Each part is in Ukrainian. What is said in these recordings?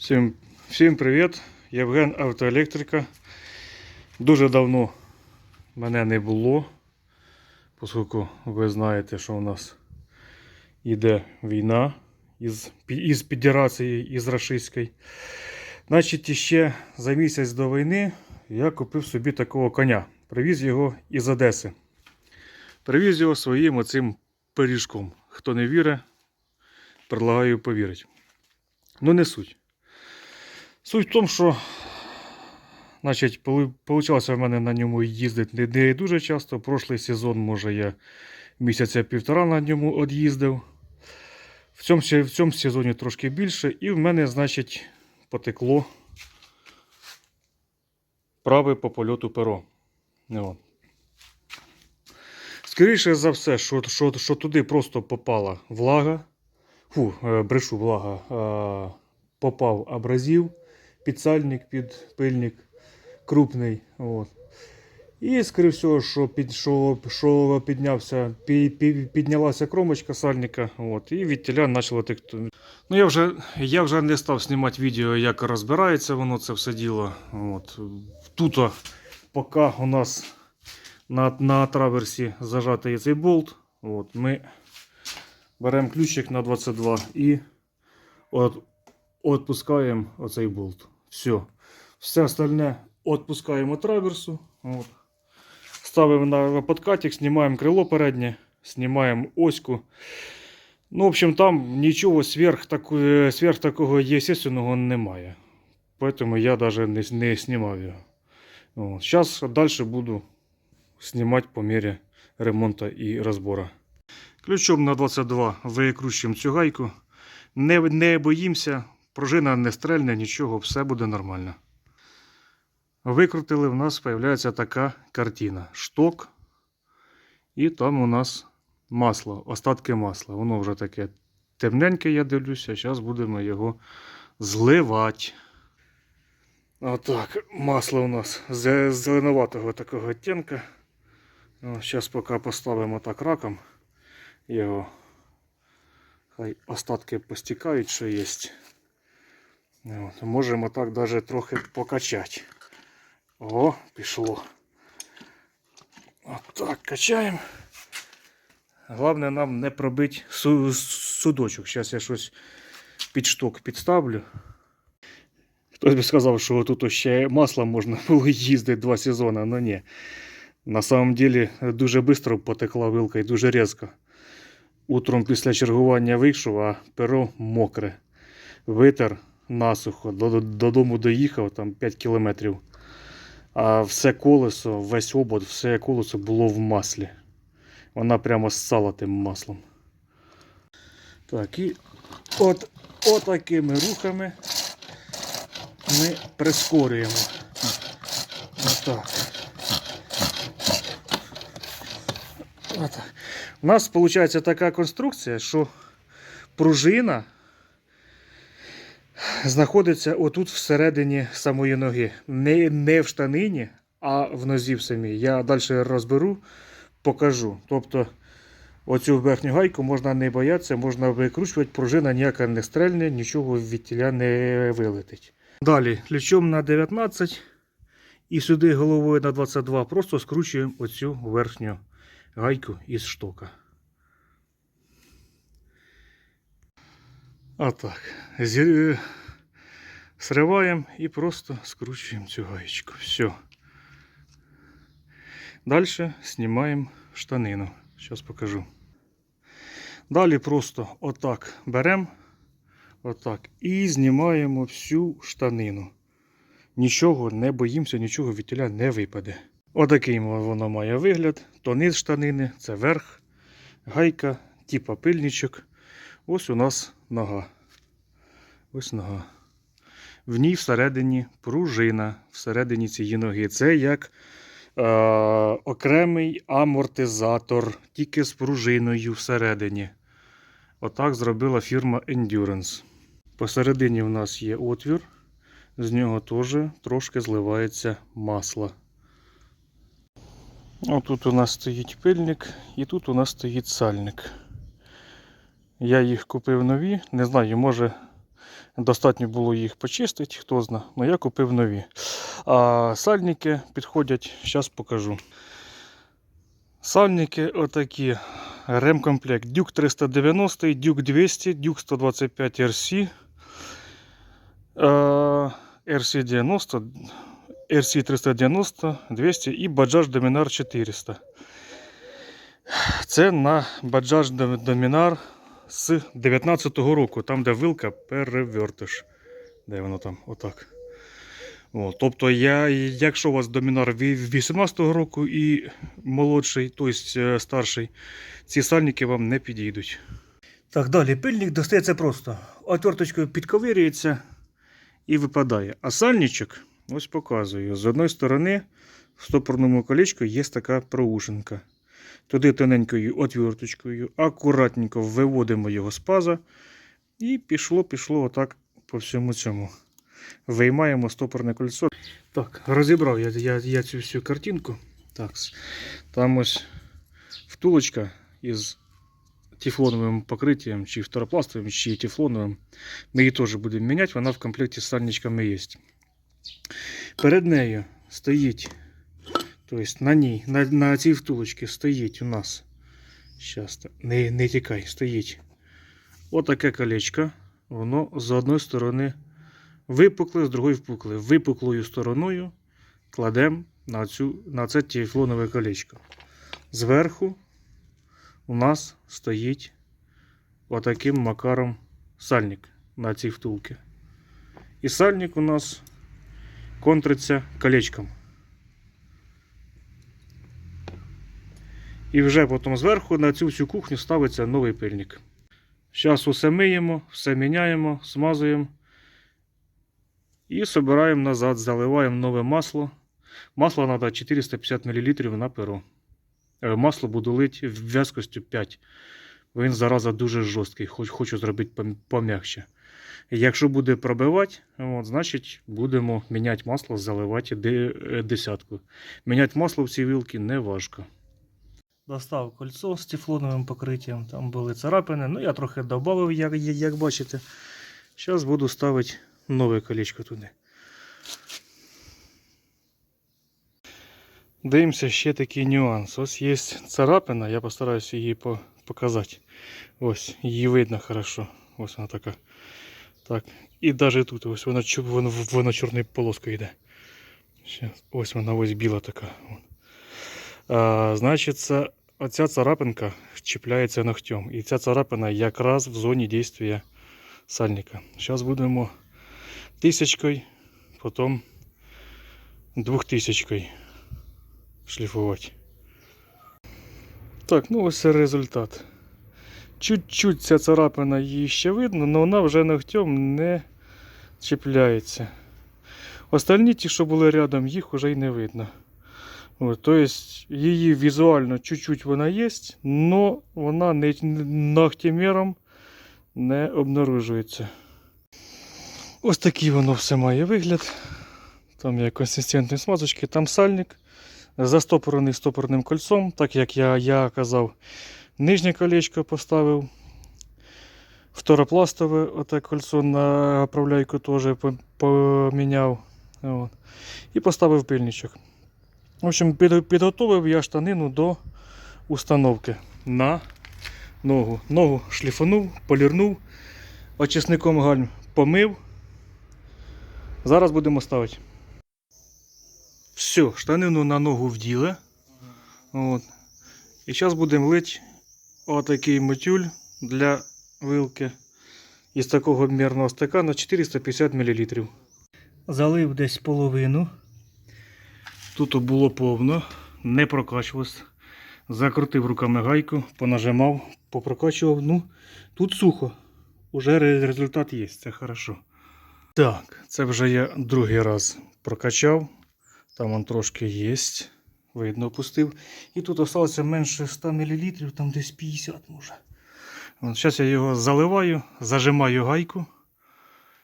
Всім, всім привіт! Євген Автоелектрика. Дуже давно мене не було, оскільки ви знаєте, що у нас йде війна із, із Федерації, із Рашистської. Значить, іще за місяць до війни я купив собі такого коня. Привіз його із Одеси. Привіз його своїм оцим пиріжком. Хто не вірить, предлагаю повірити. Ну, не суть. Суть в тому, що значить, вийшло в мене на ньому їздити не, дуже часто. Прошлий сезон, може, я місяця півтора на ньому від'їздив. В цьому, в цьому сезоні трошки більше, і в мене, значить, потекло праве по польоту перо. Ну, от. Скоріше за все, що, що, що туди просто попала влага. Фу, е, брешу влага. попав абразив, підсальник під пильник крупний. От. І, скоріше всього, що, під, що, що піднявся, пі, пі, піднялася кромочка сальника, от, і від тіля почало текти. Ну, я вже, я вже не став знімати відео, як розбирається воно це все діло. От. Тут, поки у нас на, на траверсі зажатий цей болт, от, ми беремо ключик на 22 і от, відпускаємо оцей болт. Все. Все остальне відпускаємо траверсу. От. Ставимо на подкатик, знімаємо крило переднє, знімаємо оську. Ну, в общем, там нічого сверх, таку- сверх такого естественного немає. Поэтому я даже не, не знімав його. Зараз далі буду знімати по мірі ремонту і розбору. Ключом на 22 викручуємо цю гайку. Не, не боїмося, пружина не стрельне, нічого, все буде нормально. Викрутили, в нас з'являється така картина. Шток. І там у нас масло, остатки масла. Воно вже таке темненьке, я дивлюся. Зараз будемо його зливати. Отак, масло у нас з зеленуватого такого відтінка. Зараз поки поставимо так раком його. Хай остатки постікають, що є. От, можемо так навіть трохи покачати. О, пішло. Отак качаємо. Головне нам не пробити су- судочок. Зараз я щось під шток підставлю. Хтось би сказав, що тут ще маслом можна було їздити два сезони, але ні. На самом деле дуже швидко потекла вилка і дуже різко. Утром після чергування вийшов, а перо мокре. Витер насухо, додому доїхав там 5 кілометрів. А все колесо, весь обод, все колесо було в маслі. Вона прямо ссала тим маслом. Так, і от, отакими рухами ми прискорюємо. Отак. Отак. У нас виходить така конструкція, що пружина знаходиться отут всередині самої ноги. Не, не в штанині, а в нозі в самій. Я далі розберу, покажу. Тобто оцю верхню гайку можна не боятися, можна викручувати, пружина ніяка не стрельне, нічого від тіля не вилетить. Далі ключом на 19 і сюди головою на 22 просто скручуємо оцю верхню гайку із штока. Отак. Зі... Сриваємо і просто скручуємо цю гаєчку. Все. Далі знімаємо штанину. Зараз покажу. Далі просто отак беремо отак, і знімаємо всю штанину. Нічого не боїмося, нічого від тіля не випаде. Отакий воно має вигляд. То низ штанини, це верх, гайка, типа пильничок. Ось у нас нога. Ось нога. В ній всередині пружина всередині цієї ноги. Це як е, окремий амортизатор, тільки з пружиною всередині. Отак зробила фірма Endurance. Посередині в нас є отвір, з нього теж трошки зливається масло. Отут у нас стоїть пильник і тут у нас стоїть сальник. Я їх купив нові, не знаю, може Достатньо було їх почистити, хто зна. Ну я купив нові. А сальники підходять, зараз покажу. Сальники отакі. Ремкомплект Duke 390, Duke 200, Duke 125 RC, RC 90, RC 390, 200 і Bajaj Dominar 400. Це на Bajaj Dominar з 19-го року, там де вилка перевертиш. Де воно там? Отак. О, тобто, я, якщо у вас домінар 18-го року і молодший, тобто старший, ці сальники вам не підійдуть. Так, далі пильник достається просто. Отверточкою підковирюється і випадає. А сальничок, ось показую. З одної сторони в стопорному колечку є така проушинка. Туди тоненькою отверточкою, акуратненько виводимо його з паза. І пішло, пішло отак по всьому цьому. Виймаємо стопорне кольцо. Так, розібрав я, я, я цю всю картинку. Так, там ось втулочка із тефлоновим покриттям, чи фторопластовим, чи тефлоновим. Ми її теж будемо міняти, вона в комплекті з сальничками є. Перед нею стоїть, тобто на ній, на, на цій втулочці стоїть у нас. Щас, не, не тікай, стоїть. Отаке колечко. Воно з одної сторони випукле, з другої впукле. Випуклою стороною кладемо на, цю, на це тефлонове колечко. Зверху у нас стоїть отаким макаром сальник на цій втулці. І сальник у нас контриться колечком. І вже потім зверху на цю всю кухню ставиться новий пильник. Зараз усе миємо, все міняємо, смазуємо. І збираємо назад, заливаємо нове масло. Масло треба 450 мл на перо. Е, Масло буду лити в'язкостю 5. Він зараза дуже жорсткий, хоч хочу зробити пом- пом'якше. Якщо буде пробивати, от, значить будемо міняти масло, заливати е, десятку. Міняти масло в цій вилці не важко. Достав кольцо з тефлоновим покриттям, там були царапини. Ну, я трохи додав, як, як бачите. Зараз буду ставити нове колечко туди. Дивимося ще такий нюанс. Ось є царапина, я постараюся її показати. Ось, її видно хорошо. Ось вона така. Так. І навіть тут ось вона, вона, вона чорною полоскою йде. Ось вона ось біла така. А, значить, оця царапинка чіпляється ногтем. І ця царапина якраз в зоні дійства сальника. Зараз будемо тисячкою, потім двохтисячкою шліфувати. Так, ну ось результат. Чуть-чуть ця царапина її ще видно, але вона вже ногтем не чіпляється. Остальні ті, що були рядом, їх вже й не видно. Тобто її візуально чуть-чуть вона є, але вона не, ногтемером не обнаружується. Ось такий воно все має вигляд. Там є консистентні смазочки, там сальник застопорений стопорним кольцом, так як я, я казав, нижнє колечко поставив. Второпластове оте кольцо на правляйку теж поміняв. От. І поставив пильничок. В общем, під, підготовив я штанину до установки на ногу. Ногу шліфанув, полірнув, очисником гальм помив. Зараз будемо ставити. Все, штанину на ногу вділи. От. І зараз будемо лити отакий мотюль для вилки із такого мірного стакана 450 мл. Залив десь половину. Тут було повно, не прокачувалось. Закрутив руками гайку, понажимав, попрокачував. Ну, тут сухо. Уже результат є, це хорошо. Так, це вже я другий раз прокачав. Там он трошки є. Видно, опустив. І тут залишилося менше 100 мл, там десь 50 може. Зараз я його заливаю, зажимаю гайку.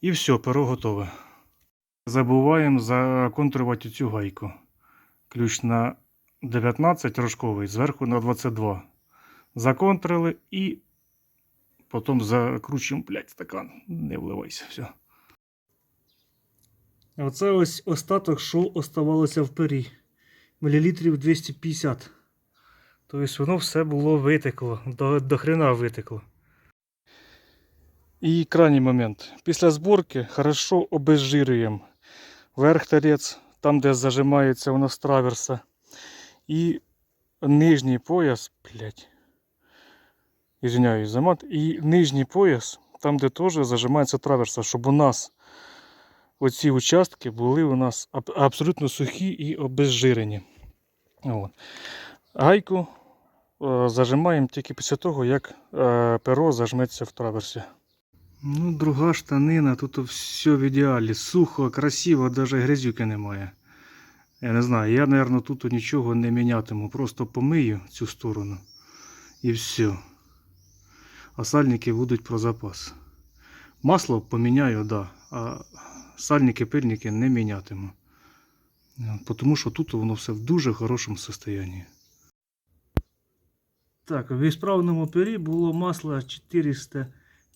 І все, перо готове. Забуваємо законтрувати цю гайку. Ключ на 19 рожковий, зверху на 22. Законтрили і потім закручуємо, блядь, стакан. Не вливайся, все. Оце ось остаток, що оставалося в пері. Мілілітрів 250. Тобто воно все було витекло, до, до хрена витекло. І крайній момент. Після зборки хорошо обезжирюємо верх торець, там, де зажимається у нас траверса. І нижній пояс, блядь. Извиняюсь за мат. І нижній пояс, там, де теж зажимається траверса, щоб у нас оці участки були у нас аб- абсолютно сухі і обезжирені. От. Гайку е, зажимаємо тільки після того, як е, перо зажметься в траверсі. Ну, друга штанина, тут все в ідеалі. Сухо, красиво, навіть грязюки немає. Я не знаю, я, мабуть, тут нічого не мінятиму. Просто помию цю сторону і все. А сальники будуть про запас. Масло поміняю, да, а сальники, пильники не мінятиму. Тому що тут воно все в дуже хорошому стані. Так, в ісправному пері було масло 400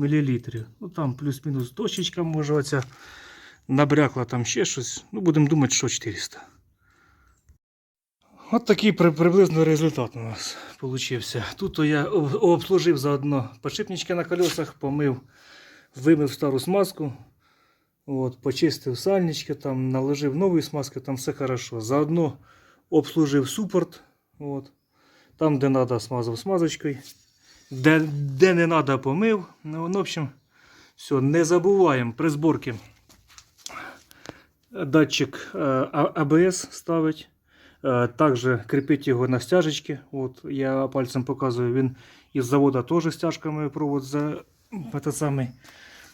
мл. Ну там плюс-мінус дощечка, може оця набрякла там ще щось. Ну, будемо думати, що 400. От такий при- приблизно результат у нас получився. Тут я обслужив заодно подшипнички на колесах, помив, вимив стару смазку. От, почистив сальнички, там, наложив нової смазки, там все хорошо. Заодно обслужив супорт. От. Там, де треба, смазав смазочкою. Де, де не треба, помив. Ну, в общем, все, не забуваємо при зборці датчик е, АБС ставить. Е, Також кріпить його на стяжечки. От, я пальцем показую, він із заводу теж стяжками провод за, самий,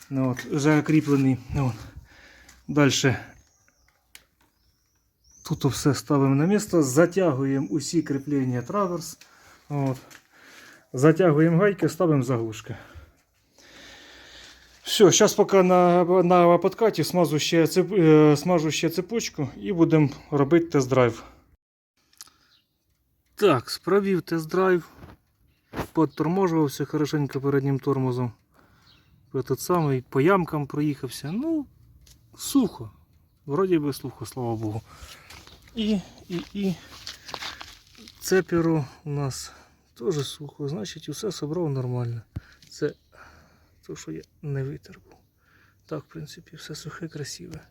ну, от, закріплений. От. Далі. Тут все ставимо на місце, затягуємо усі кріплення траверс. От. Затягуємо гайки, ставимо заглушки. Все, зараз поки на, на подкаті смажу ще, цеп, е, смажу ще цепочку і будемо робити тест-драйв. Так, справів тест-драйв. Подторможувався хорошенько переднім тормозом. Этот самий, по ямкам проїхався. Ну, сухо. Вроді би сухо, слава Богу. І, і, і це перо у нас теж сухо. Значить, усе собрав нормально. Це то, що я не витерпу. Так, в принципі, все сухе, красиве.